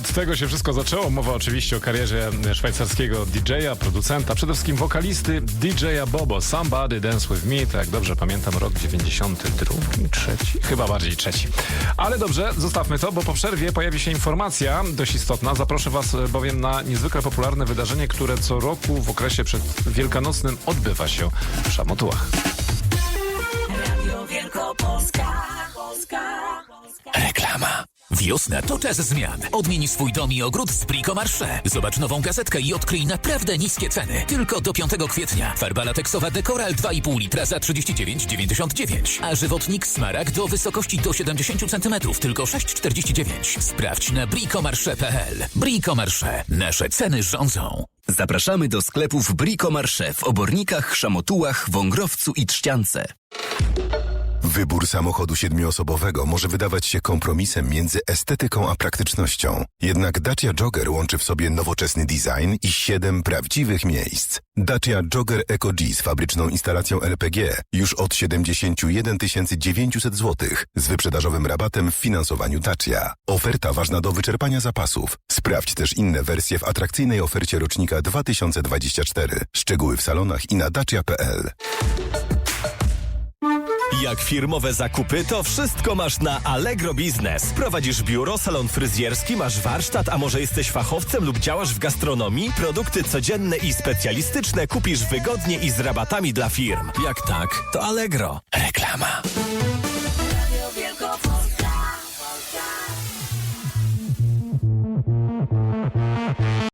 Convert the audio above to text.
od tego się wszystko zaczęło. Mowa oczywiście o karierze szwajcarskiego DJ-a, producenta, przede wszystkim wokalisty DJ-a Bobo. Somebody Dance With Me, tak jak dobrze pamiętam, rok 92, trzeci? Chyba bardziej trzeci. Ale dobrze, zostawmy to, bo po przerwie pojawi się informacja dość istotna. Zaproszę was bowiem na niezwykle popularne wydarzenie, które co roku w okresie przed Wielkanocnym odbywa się w Szamotułach. Radio Wielkopolska. Polska. Reklama. Wiosna to czas zmian. Odmień swój dom i ogród z Brico Marché. Zobacz nową gazetkę i odkryj naprawdę niskie ceny. Tylko do 5 kwietnia. Farba lateksowa Dekoral 2,5 litra za 39,99. A żywotnik Smarag do wysokości do 70 cm. Tylko 6,49. Sprawdź na bricomarché.pl. Brico Marché. Nasze ceny rządzą. Zapraszamy do sklepów Brico Marché w Obornikach, Szamotułach, Wągrowcu i Trzciance. Wybór samochodu siedmioosobowego może wydawać się kompromisem między estetyką a praktycznością. Jednak Dacia Jogger łączy w sobie nowoczesny design i siedem prawdziwych miejsc. Dacia Jogger Eco G z fabryczną instalacją LPG już od 71 900 zł z wyprzedażowym rabatem w finansowaniu Dacia. Oferta ważna do wyczerpania zapasów. Sprawdź też inne wersje w atrakcyjnej ofercie rocznika 2024. Szczegóły w salonach i na dacia.pl. Jak firmowe zakupy, to wszystko masz na Allegro Biznes. Prowadzisz biuro, salon fryzjerski, masz warsztat, a może jesteś fachowcem lub działasz w gastronomii? Produkty codzienne i specjalistyczne kupisz wygodnie i z rabatami dla firm. Jak tak, to Allegro. Reklama.